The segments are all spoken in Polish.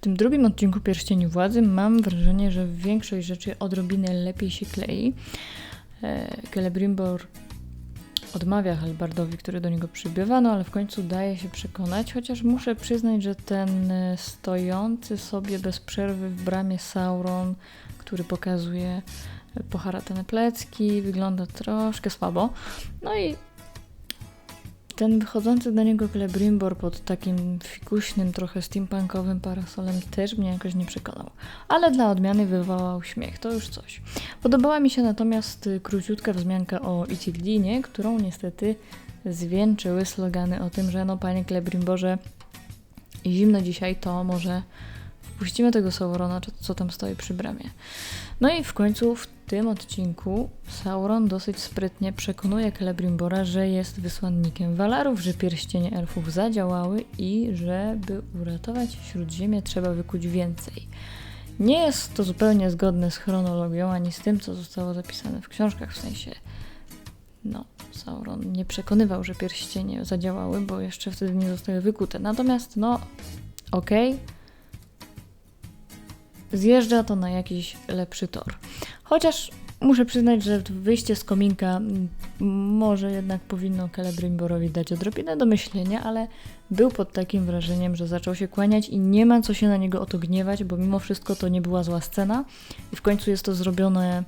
W tym drugim odcinku Pierścieni Władzy mam wrażenie, że większość rzeczy odrobinę lepiej się klei. E, Celebrimbor odmawia Halbardowi, który do niego przybywa, no ale w końcu daje się przekonać, chociaż muszę przyznać, że ten e, stojący sobie bez przerwy w bramie Sauron, który pokazuje poharatane plecki, wygląda troszkę słabo. No i ten wychodzący do niego Celebrimbor pod takim fikuśnym, trochę steampunkowym parasolem też mnie jakoś nie przekonał. Ale dla odmiany wywołał śmiech, to już coś. Podobała mi się natomiast króciutka wzmianka o Isildinie, którą niestety zwieńczyły slogany o tym, że no panie Celebrimborze, zimno dzisiaj, to może wpuścimy tego Saurona, co tam stoi przy bramie. No i w końcu w tym odcinku Sauron dosyć sprytnie przekonuje Celebrimbora, że jest wysłannikiem Walarów, że pierścienie elfów zadziałały i żeby uratować Śródziemie trzeba wykuć więcej. Nie jest to zupełnie zgodne z chronologią ani z tym, co zostało zapisane w książkach, w sensie no, Sauron nie przekonywał, że pierścienie zadziałały, bo jeszcze wtedy nie zostały wykute. Natomiast no, okej, okay, zjeżdża to na jakiś lepszy tor. Chociaż muszę przyznać, że wyjście z kominka może jednak powinno Celebrimborowi dać odrobinę do myślenia, ale był pod takim wrażeniem, że zaczął się kłaniać i nie ma co się na niego o to gniewać, bo mimo wszystko to nie była zła scena i w końcu jest to zrobione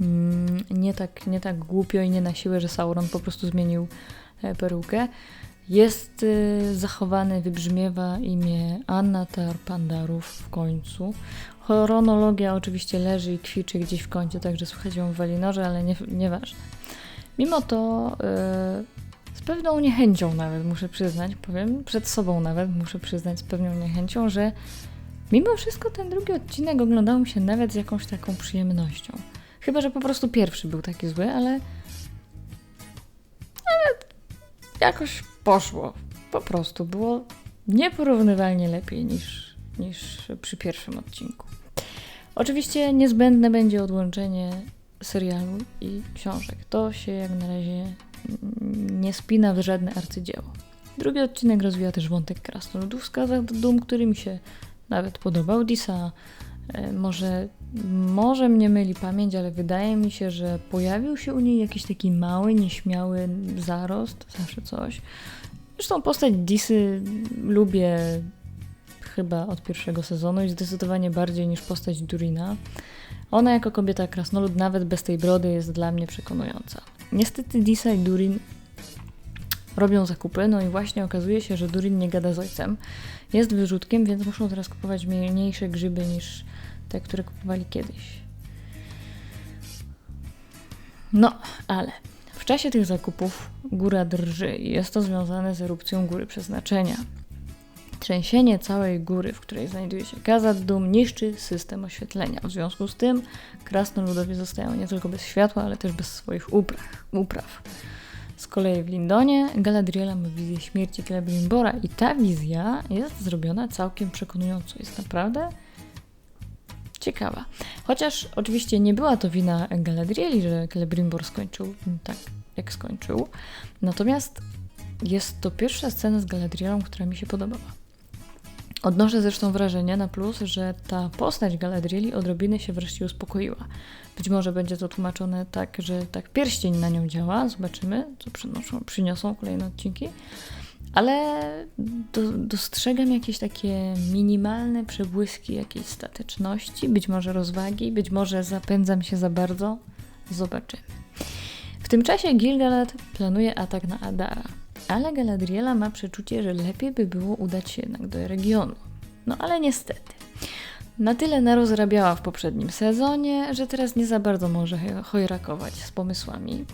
mm, nie, tak, nie tak głupio i nie na siłę, że Sauron po prostu zmienił e, perukę. Jest y, zachowany, wybrzmiewa imię Anna Tarpandarów w końcu. Chronologia oczywiście leży i kwiczy gdzieś w kącie, także słychać ją w Walinorze, ale nie, nieważne. Mimo to y, z pewną niechęcią nawet muszę przyznać, powiem przed sobą nawet muszę przyznać z pewną niechęcią, że mimo wszystko ten drugi odcinek oglądał mi się nawet z jakąś taką przyjemnością. Chyba, że po prostu pierwszy był taki zły, ale nawet jakoś poszło. Po prostu było nieporównywalnie lepiej niż, niż przy pierwszym odcinku. Oczywiście niezbędne będzie odłączenie serialu i książek. To się jak na razie nie spina w żadne arcydzieło. Drugi odcinek rozwija też wątek krasnoludów z Dum, który mi się nawet podobał. Disa e, może, może mnie myli pamięć, ale wydaje mi się, że pojawił się u niej jakiś taki mały, nieśmiały zarost, zawsze coś. Zresztą postać Disy lubię chyba od pierwszego sezonu i zdecydowanie bardziej niż postać Durina. Ona jako kobieta krasnolud nawet bez tej brody jest dla mnie przekonująca. Niestety Disa i Durin robią zakupy, no i właśnie okazuje się, że Durin nie gada z ojcem. Jest wyrzutkiem, więc muszą teraz kupować mniejsze grzyby niż te, które kupowali kiedyś. No, ale w czasie tych zakupów góra drży i jest to związane z erupcją góry przeznaczenia. Trzęsienie całej góry, w której znajduje się Kazad Dum, niszczy system oświetlenia. W związku z tym krasnoludowie zostają nie tylko bez światła, ale też bez swoich upraw. upraw. Z kolei w Lindonie Galadriela ma wizję śmierci Celebrimbora i ta wizja jest zrobiona całkiem przekonująco. Jest naprawdę ciekawa. Chociaż oczywiście nie była to wina Galadrieli, że Celebrimbor skończył tak, jak skończył. Natomiast jest to pierwsza scena z Galadrielą, która mi się podobała. Odnoszę zresztą wrażenie na plus, że ta postać Galadrieli odrobinę się wreszcie uspokoiła. Być może będzie to tłumaczone tak, że tak pierścień na nią działa. Zobaczymy, co przynoszą, przyniosą kolejne odcinki. Ale do, dostrzegam jakieś takie minimalne przebłyski jakiejś stateczności, być może rozwagi, być może zapędzam się za bardzo. Zobaczymy. W tym czasie Gilgalad planuje atak na Adara, ale Galadriela ma przeczucie, że lepiej by było udać się jednak do regionu. No ale niestety. Na tyle narozrabiała w poprzednim sezonie, że teraz nie za bardzo może chojrakować z pomysłami,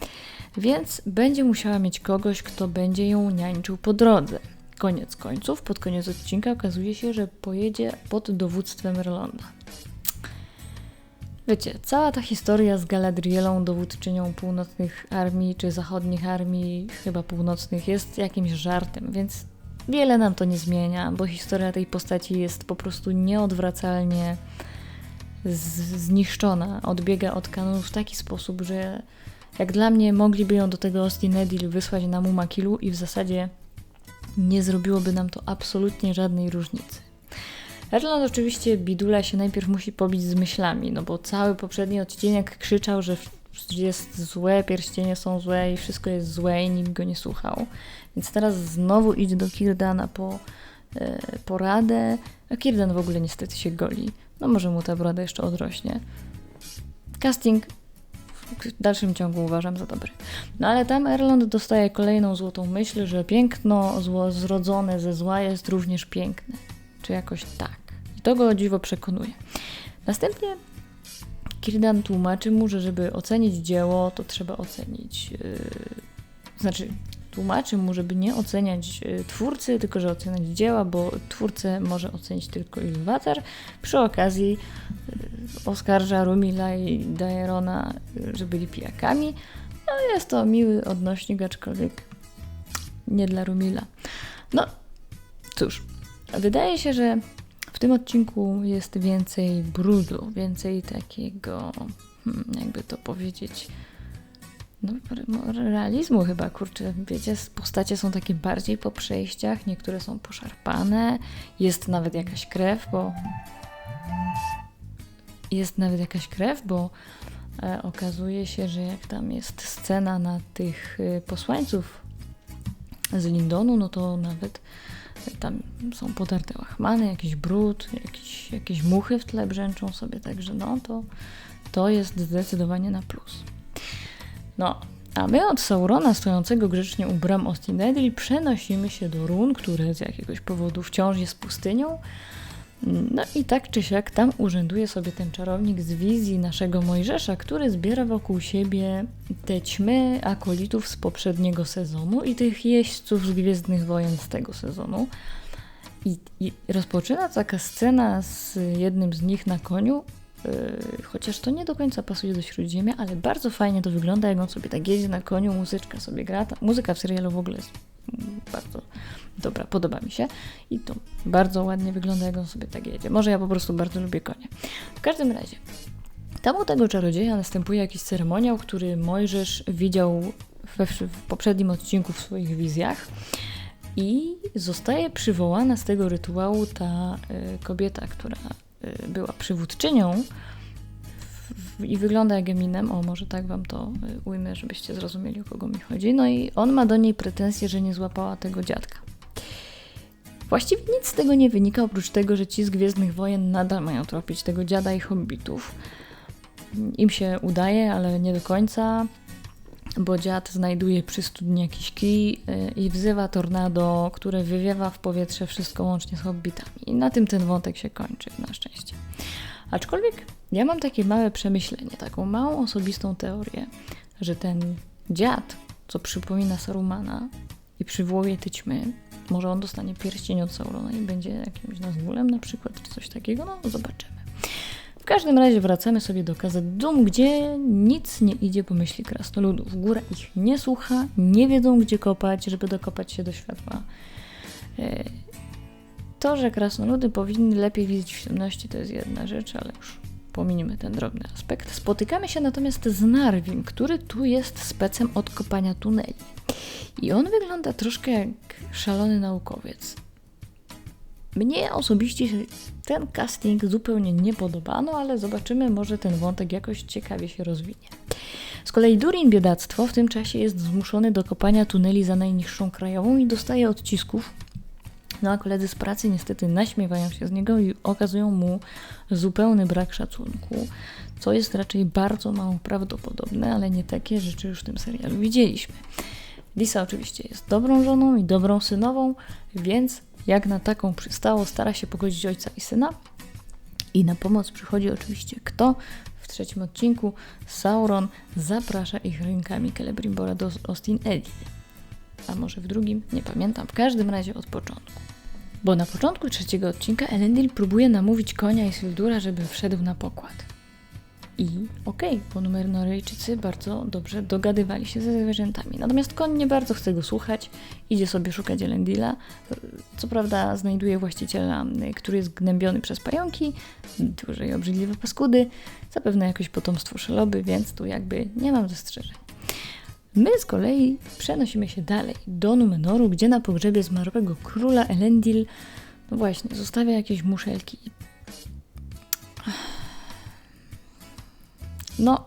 więc będzie musiała mieć kogoś, kto będzie ją niańczył po drodze. Koniec końców, pod koniec odcinka okazuje się, że pojedzie pod dowództwem Relonda. Wiecie, cała ta historia z Galadrielą, dowódczynią północnych armii, czy zachodnich armii, chyba północnych, jest jakimś żartem, więc wiele nam to nie zmienia, bo historia tej postaci jest po prostu nieodwracalnie zniszczona. Odbiega od kanonu w taki sposób, że jak dla mnie mogliby ją do tego Austin Edil wysłać na Mumakilu i w zasadzie nie zrobiłoby nam to absolutnie żadnej różnicy. Erland oczywiście bidula się najpierw musi pobić z myślami, no bo cały poprzedni odcinek krzyczał, że jest złe, pierścienie są złe i wszystko jest złe i nikt go nie słuchał. Więc teraz znowu idzie do Kirdana po e, poradę, a Kirdan w ogóle niestety się goli. No może mu ta broda jeszcze odrośnie. Casting w dalszym ciągu uważam za dobry. No ale tam Erland dostaje kolejną złotą myśl, że piękno zło zrodzone ze zła jest również piękne. Czy jakoś tak. I to go dziwo przekonuje. Następnie Kirdan tłumaczy mu, że żeby ocenić dzieło, to trzeba ocenić. Yy, znaczy, tłumaczy mu, żeby nie oceniać yy, twórcy, tylko że oceniać dzieła, bo twórcę może ocenić tylko Ilwatar. Przy okazji yy, oskarża Rumila i Daerona, yy, że byli pijakami. No, jest to miły odnośnik, aczkolwiek nie dla Rumila. No, cóż, wydaje się, że w tym odcinku jest więcej brudu, więcej takiego, hmm, jakby to powiedzieć, no, realizmu chyba, kurczę, wiecie, postacie są takie bardziej po przejściach, niektóre są poszarpane, jest nawet jakaś krew, bo jest nawet jakaś krew, bo e, okazuje się, że jak tam jest scena na tych e, posłańców z Lindonu, no to nawet tam są podarte łachmany, jakiś brud, jakieś, jakieś muchy w tle brzęczą sobie, także no to, to jest zdecydowanie na plus. No, a my od Saurona stojącego grzecznie u bram Ostinedri przenosimy się do run, które z jakiegoś powodu wciąż jest pustynią. No i tak czy siak tam urzęduje sobie ten czarownik z wizji naszego Mojżesza, który zbiera wokół siebie te ćmy akolitów z poprzedniego sezonu i tych jeźdźców z Gwiezdnych Wojen z tego sezonu. I, i rozpoczyna taka scena z jednym z nich na koniu, chociaż to nie do końca pasuje do Śródziemia, ale bardzo fajnie to wygląda, jak on sobie tak jedzie na koniu, muzyczka sobie gra. Ta, muzyka w serialu w ogóle jest bardzo dobra, podoba mi się i to bardzo ładnie wygląda, jak on sobie tak jedzie. Może ja po prostu bardzo lubię konie. W każdym razie, tam u tego czarodzieja następuje jakiś ceremoniał, który Mojżesz widział we, w poprzednim odcinku w swoich wizjach i zostaje przywołana z tego rytuału ta y, kobieta, która y, była przywódczynią i wygląda jak Eminem. O, może tak wam to y, ujmę, żebyście zrozumieli, o kogo mi chodzi. No i on ma do niej pretensje, że nie złapała tego dziadka. Właściwie nic z tego nie wynika, oprócz tego, że ci z Gwiezdnych Wojen nadal mają tropić tego dziada i hobbitów. Im się udaje, ale nie do końca, bo dziad znajduje przy studni jakiś kij y, i wzywa tornado, które wywiewa w powietrze wszystko łącznie z hobbitami. I na tym ten wątek się kończy, na szczęście. Aczkolwiek ja mam takie małe przemyślenie, taką małą osobistą teorię, że ten dziad, co przypomina Sarumana i przywołuje te może on dostanie pierścień od Saurona i będzie jakimś Nazgulem na przykład, czy coś takiego, no zobaczymy. W każdym razie wracamy sobie do Kazet Dum, gdzie nic nie idzie po myśli krasnoludów. Góra ich nie słucha, nie wiedzą gdzie kopać, żeby dokopać się do światła. E, to, że krasnoludy powinny lepiej widzieć w ciemności, to jest jedna rzecz, ale już pominimy ten drobny aspekt. Spotykamy się natomiast z Narwim, który tu jest specem od kopania tuneli. I on wygląda troszkę jak szalony naukowiec. Mnie osobiście ten casting zupełnie nie podobano, ale zobaczymy, może ten wątek jakoś ciekawie się rozwinie. Z kolei Durin Biedactwo w tym czasie jest zmuszony do kopania tuneli za najniższą krajową i dostaje odcisków, no a koledzy z pracy niestety naśmiewają się z niego i okazują mu zupełny brak szacunku, co jest raczej bardzo mało prawdopodobne, ale nie takie rzeczy już w tym serialu widzieliśmy. Lisa oczywiście jest dobrą żoną i dobrą synową, więc jak na taką przystało, stara się pogodzić ojca i syna. I na pomoc przychodzi oczywiście kto? W trzecim odcinku Sauron zaprasza ich rękami Celebrimbora do Austin Eddy. A może w drugim? Nie pamiętam. W każdym razie od początku. Bo na początku trzeciego odcinka Elendil próbuje namówić konia i Sildura, żeby wszedł na pokład. I okej, okay, po Numernoryjczycy bardzo dobrze dogadywali się ze zwierzętami. Natomiast koń nie bardzo chce go słuchać, idzie sobie szukać Elendila. Co prawda znajduje właściciela, który jest gnębiony przez pająki, duże i obrzydliwe paskudy, zapewne jakieś potomstwo szeloby, więc tu jakby nie mam zastrzeżeń. My z kolei przenosimy się dalej do Numenoru, gdzie na pogrzebie zmarłego króla Elendil No właśnie, zostawia jakieś muszelki. No,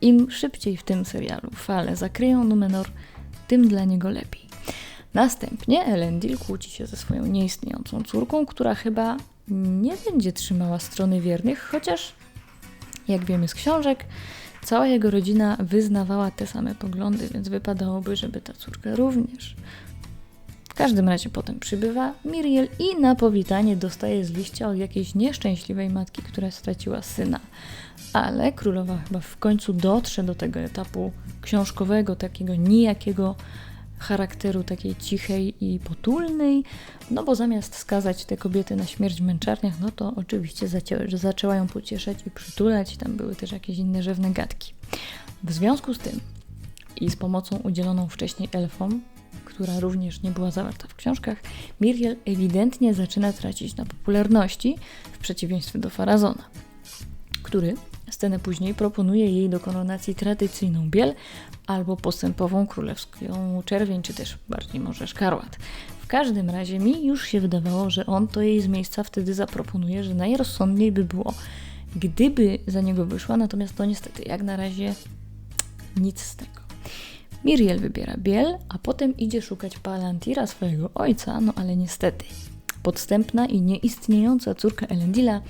im szybciej w tym serialu fale zakryją Numenor, tym dla niego lepiej. Następnie Elendil kłóci się ze swoją nieistniejącą córką, która chyba nie będzie trzymała strony wiernych, chociaż, jak wiemy z książek, cała jego rodzina wyznawała te same poglądy, więc wypadałoby, żeby ta córka również. Każdym razie potem przybywa Miriel i na powitanie dostaje z liścia od jakiejś nieszczęśliwej matki, która straciła syna. Ale królowa chyba w końcu dotrze do tego etapu książkowego, takiego nijakiego charakteru takiej cichej i potulnej, no bo zamiast skazać te kobiety na śmierć w męczarniach, no to oczywiście zacięły, że zaczęła ją pocieszać i przytulać, tam były też jakieś inne rzewne gadki. W związku z tym i z pomocą udzieloną wcześniej elfom, która również nie była zawarta w książkach, Miriel ewidentnie zaczyna tracić na popularności w przeciwieństwie do Farazona, który Scenę później proponuje jej do koronacji tradycyjną biel albo postępową królewską czerwień, czy też bardziej może szkarłat. W każdym razie mi już się wydawało, że on to jej z miejsca wtedy zaproponuje, że najrozsądniej by było, gdyby za niego wyszła, natomiast to niestety jak na razie nic z tego. Miriel wybiera biel, a potem idzie szukać Palantira, swojego ojca, no ale niestety podstępna i nieistniejąca córka Elendila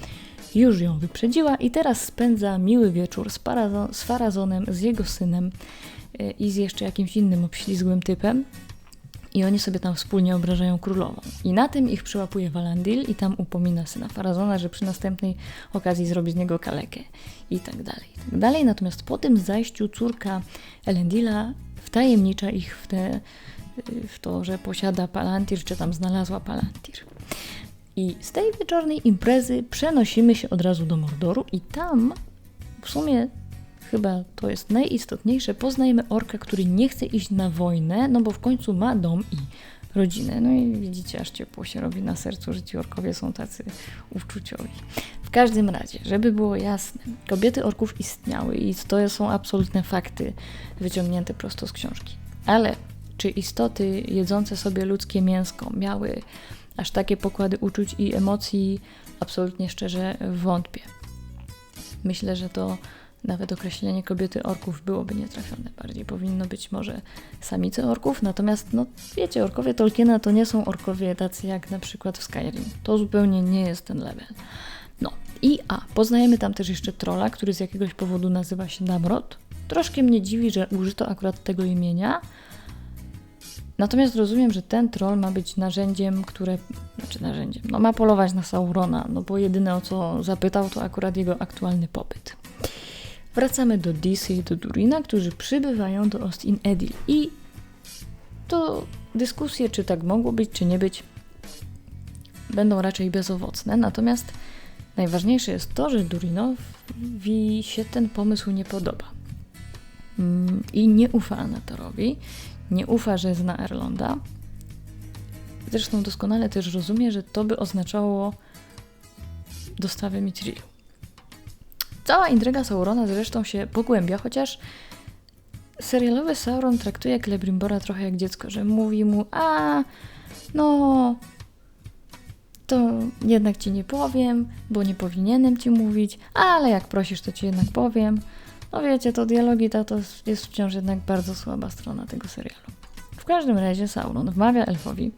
już ją wyprzedziła i teraz spędza miły wieczór z, z Farazonem, z jego synem e, i z jeszcze jakimś innym obślizgłym typem. I oni sobie tam wspólnie obrażają królową. I na tym ich przyłapuje Valandil i tam upomina syna Farazona, że przy następnej okazji zrobi z niego kalekę. I tak dalej, i tak dalej. Natomiast po tym zajściu córka Elendila wtajemnicza ich w, te, w to, że posiada Palantir, czy tam znalazła Palantir. I z tej wieczornej imprezy przenosimy się od razu do Mordoru i tam w sumie chyba to jest najistotniejsze, poznajemy orka, który nie chce iść na wojnę, no bo w końcu ma dom i rodzinę. No i widzicie, aż ciepło się robi na sercu, że ci orkowie są tacy uczuciowi. W każdym razie, żeby było jasne, kobiety orków istniały i to są absolutne fakty wyciągnięte prosto z książki. Ale czy istoty jedzące sobie ludzkie mięsko miały aż takie pokłady uczuć i emocji absolutnie szczerze wątpię. Myślę, że to nawet określenie kobiety orków byłoby nietrafione. Bardziej powinno być może samice orków, natomiast no wiecie, orkowie Tolkiena to nie są orkowie tacy jak na przykład w Skyrim. To zupełnie nie jest ten level. No i a, poznajemy tam też jeszcze trola, który z jakiegoś powodu nazywa się Namrod. Troszkę mnie dziwi, że użyto akurat tego imienia, Natomiast rozumiem, że ten troll ma być narzędziem, które, znaczy narzędziem, no ma polować na Saurona, no bo jedyne o co zapytał to akurat jego aktualny pobyt. Wracamy do DC i do Durina, którzy przybywają do Austin Edil i to dyskusje, czy tak mogło być, czy nie być, będą raczej bezowocne. Natomiast najważniejsze jest to, że Durinowi się ten pomysł nie podoba. Mm, I nie ufa Anatorowi nie ufa, że zna Erlonda. Zresztą doskonale też rozumie, że to by oznaczało dostawę Mitrilu. Cała intryga Saurona zresztą się pogłębia, chociaż serialowy Sauron traktuje Celebrimbora trochę jak dziecko, że mówi mu, a no to jednak ci nie powiem, bo nie powinienem ci mówić, ale jak prosisz, to ci jednak powiem. No wiecie, to dialogi to, to jest wciąż jednak bardzo słaba strona tego serialu. W każdym razie Sauron wmawia elfowi,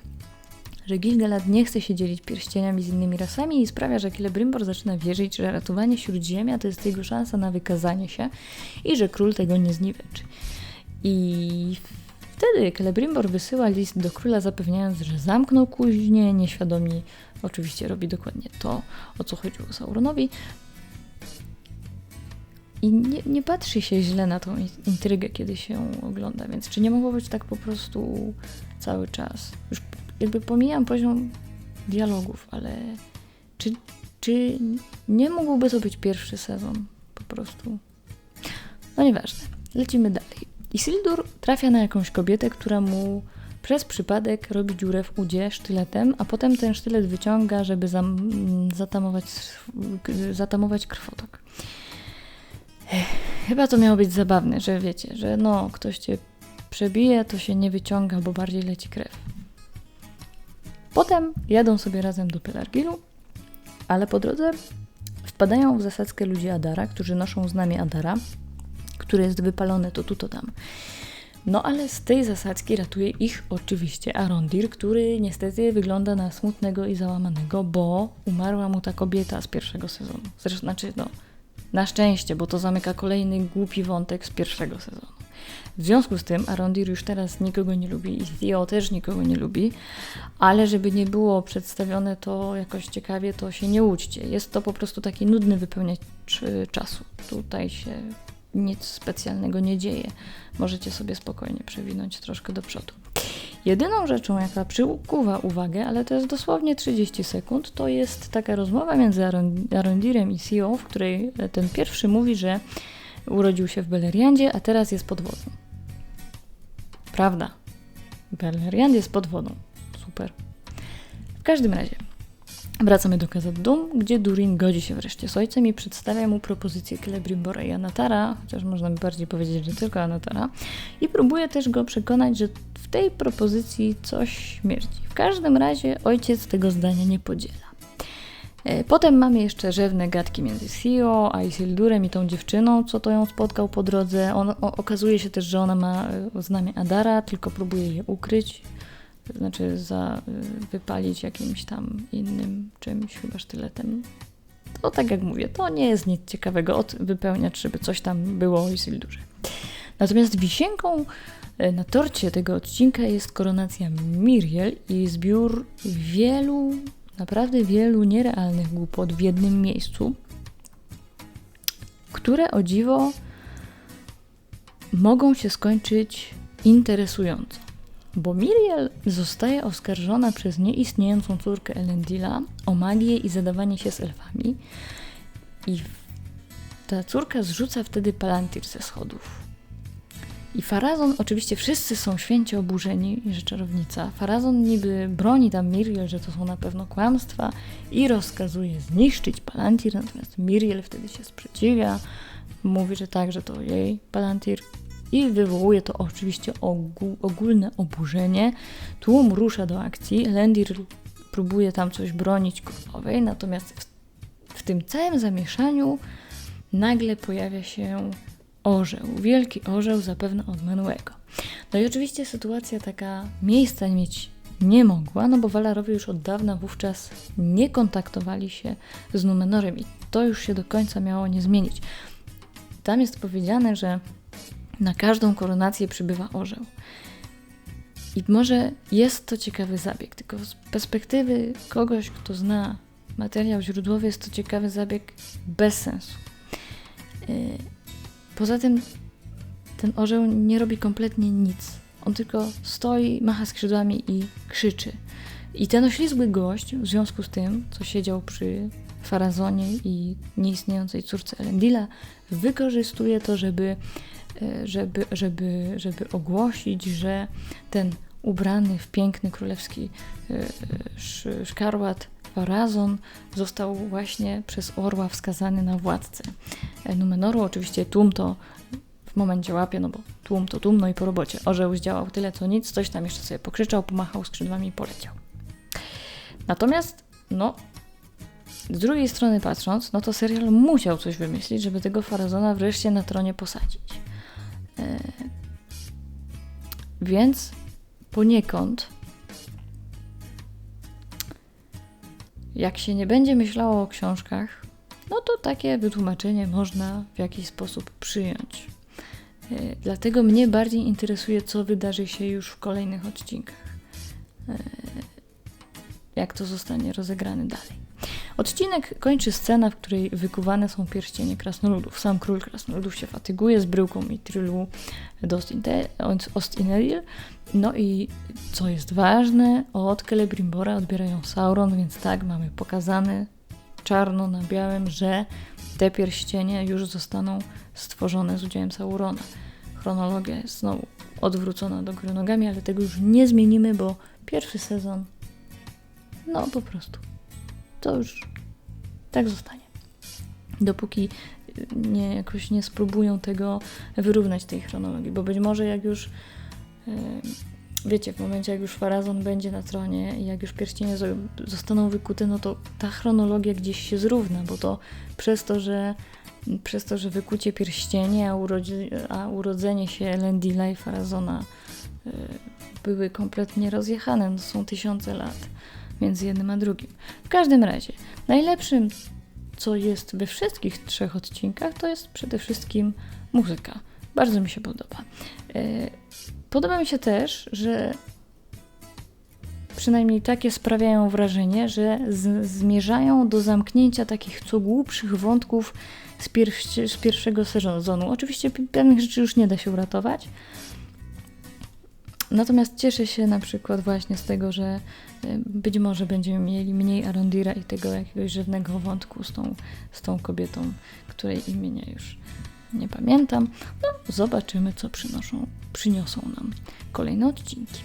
że Gilgalad nie chce się dzielić pierścieniami z innymi rasami i sprawia, że Celebrimbor zaczyna wierzyć, że ratowanie Śródziemia to jest jego szansa na wykazanie się i że król tego nie zniweczy. I wtedy Celebrimbor wysyła list do króla zapewniając, że zamknął kuźnię, nieświadomi oczywiście robi dokładnie to, o co chodziło Sauronowi, i nie, nie patrzy się źle na tą intrygę, kiedy się ogląda, więc czy nie mogło być tak po prostu cały czas? Już jakby pomijam poziom dialogów, ale czy, czy nie mógłby to być pierwszy sezon po prostu? No nieważne, lecimy dalej. Isildur trafia na jakąś kobietę, która mu przez przypadek robi dziurę w udzie sztyletem, a potem ten sztylet wyciąga, żeby zam, zatamować, zatamować krwotok. Chyba to miało być zabawne, że wiecie, że no, ktoś cię przebije, to się nie wyciąga, bo bardziej leci krew. Potem jadą sobie razem do Pelargilu, ale po drodze wpadają w zasadzkę ludzi Adara, którzy noszą znamie Adara, które jest wypalone to tu, to tam. No ale z tej zasadzki ratuje ich oczywiście Arondir, który niestety wygląda na smutnego i załamanego, bo umarła mu ta kobieta z pierwszego sezonu. Zresztą, znaczy, no, na szczęście, bo to zamyka kolejny głupi wątek z pierwszego sezonu. W związku z tym Arondir już teraz nikogo nie lubi i Theo też nikogo nie lubi, ale żeby nie było przedstawione to jakoś ciekawie, to się nie łudźcie. Jest to po prostu taki nudny wypełniacz czasu. Tutaj się nic specjalnego nie dzieje. Możecie sobie spokojnie przewinąć troszkę do przodu. Jedyną rzeczą, jaka przykuwa uwagę, ale to jest dosłownie 30 sekund, to jest taka rozmowa między Arondirem i CEO, w której ten pierwszy mówi, że urodził się w Beleriandzie, a teraz jest pod wodą. Prawda. Beleriand jest pod wodą. Super. W każdym razie, Wracamy do Kazat Dum, gdzie Durin godzi się wreszcie z ojcem i przedstawia mu propozycję Celebrimbora i Anatara, chociaż można by bardziej powiedzieć, że tylko Anatara, i próbuje też go przekonać, że w tej propozycji coś śmierdzi. W każdym razie ojciec tego zdania nie podziela. E, potem mamy jeszcze rzewne gadki między Sio a Isildurem i tą dziewczyną, co to ją spotkał po drodze. On, o, okazuje się też, że ona ma e, znamie Adara, tylko próbuje je ukryć znaczy za, y, wypalić jakimś tam innym czymś, chyba sztyletem. To tak jak mówię, to nie jest nic ciekawego od wypełniać, żeby coś tam było o Isildurze. Natomiast wisienką na torcie tego odcinka jest koronacja Miriel i zbiór wielu, naprawdę wielu nierealnych głupot w jednym miejscu, które o dziwo mogą się skończyć interesująco bo Miriel zostaje oskarżona przez nieistniejącą córkę Elendila o magię i zadawanie się z elfami i ta córka zrzuca wtedy Palantir ze schodów. I Farazon, oczywiście wszyscy są święcie oburzeni, że czarownica. Farazon niby broni tam Miriel, że to są na pewno kłamstwa i rozkazuje zniszczyć Palantir, natomiast Miriel wtedy się sprzeciwia, mówi, że tak, że to jej Palantir i wywołuje to oczywiście ogólne oburzenie. Tłum rusza do akcji, Lendir próbuje tam coś bronić królowej, natomiast w, w tym całym zamieszaniu nagle pojawia się orzeł, wielki orzeł zapewne od Menuego. No i oczywiście sytuacja taka miejsca mieć nie mogła, no bo Walarowie już od dawna wówczas nie kontaktowali się z Numenorem i to już się do końca miało nie zmienić. Tam jest powiedziane, że na każdą koronację przybywa orzeł. I może jest to ciekawy zabieg, tylko z perspektywy kogoś, kto zna materiał źródłowy, jest to ciekawy zabieg bez sensu. E, poza tym ten orzeł nie robi kompletnie nic. On tylko stoi, macha skrzydłami i krzyczy. I ten oślizgły gość, w związku z tym, co siedział przy Farazonie i nieistniejącej córce Elendila, wykorzystuje to, żeby E, żeby, żeby, żeby ogłosić, że ten ubrany w piękny królewski e, szkarłat Farazon został właśnie przez orła wskazany na władcę e, Numenoru. Oczywiście tłum to w momencie łapie, no bo tłum to tłum, no i po robocie. Orzeł zdziałał tyle co nic, coś tam jeszcze sobie pokrzyczał, pomachał skrzydłami i poleciał. Natomiast, no, z drugiej strony patrząc, no to serial musiał coś wymyślić, żeby tego Farazona wreszcie na tronie posadzić. E, więc poniekąd, jak się nie będzie myślało o książkach, no to takie wytłumaczenie można w jakiś sposób przyjąć. E, dlatego mnie bardziej interesuje, co wydarzy się już w kolejnych odcinkach. E, jak to zostanie rozegrane dalej. Odcinek kończy scena, w której wykuwane są pierścienie krasnoludów. Sam król krasnoludów się fatyguje z bryłką i trylu Ostinedil. No i co jest ważne, od Celebrimbora odbierają Sauron, więc tak, mamy pokazane czarno na białym, że te pierścienie już zostaną stworzone z udziałem Saurona. Chronologia jest znowu odwrócona do góry nogami, ale tego już nie zmienimy, bo pierwszy sezon, no po prostu to już tak zostanie. Dopóki nie, jakoś nie spróbują tego wyrównać tej chronologii, bo być może jak już wiecie, w momencie jak już Farazon będzie na tronie i jak już pierścienie zo- zostaną wykute, no to ta chronologia gdzieś się zrówna, bo to przez to, że przez to, że wykucie pierścienie, a, urodzi- a urodzenie się Elendila i Farazona y, były kompletnie rozjechane, no są tysiące lat między jednym a drugim. W każdym razie, najlepszym, co jest we wszystkich trzech odcinkach, to jest przede wszystkim muzyka. Bardzo mi się podoba. Y, Podoba mi się też, że przynajmniej takie sprawiają wrażenie, że zmierzają do zamknięcia takich co głupszych wątków z, z pierwszego sezonu. Oczywiście pe- pewnych rzeczy już nie da się uratować. Natomiast cieszę się na przykład właśnie z tego, że y, być może będziemy mieli mniej Arondira i tego jakiegoś żadnego wątku z tą, z tą kobietą, której imienia już nie pamiętam. No, zobaczymy, co przynoszą, przyniosą nam kolejne odcinki.